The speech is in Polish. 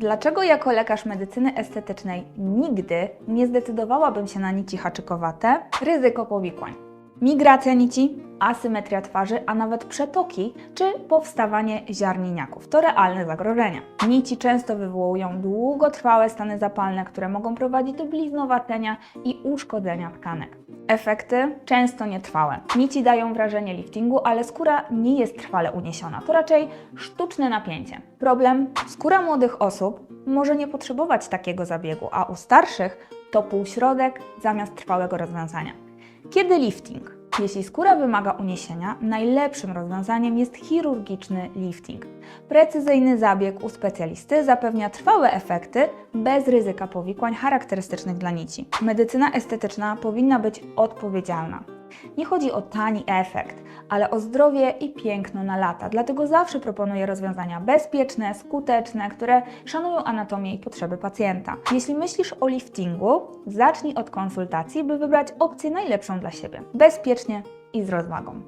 Dlaczego jako lekarz medycyny estetycznej nigdy nie zdecydowałabym się na nici haczykowate? Ryzyko powikłań. Migracja nici, asymetria twarzy, a nawet przetoki czy powstawanie ziarnieniaków to realne zagrożenia. Nici często wywołują długotrwałe stany zapalne, które mogą prowadzić do bliznowacenia i uszkodzenia tkanek. Efekty często nietrwałe. Nici dają wrażenie liftingu, ale skóra nie jest trwale uniesiona. To raczej sztuczne napięcie. Problem: skóra młodych osób może nie potrzebować takiego zabiegu, a u starszych to półśrodek zamiast trwałego rozwiązania. Kiedy lifting? Jeśli skóra wymaga uniesienia, najlepszym rozwiązaniem jest chirurgiczny lifting. Precyzyjny zabieg u specjalisty zapewnia trwałe efekty bez ryzyka powikłań charakterystycznych dla nici. Medycyna estetyczna powinna być odpowiedzialna. Nie chodzi o tani efekt, ale o zdrowie i piękno na lata. Dlatego zawsze proponuję rozwiązania bezpieczne, skuteczne, które szanują anatomię i potrzeby pacjenta. Jeśli myślisz o liftingu, zacznij od konsultacji, by wybrać opcję najlepszą dla siebie. Bezpiecznie i z rozwagą.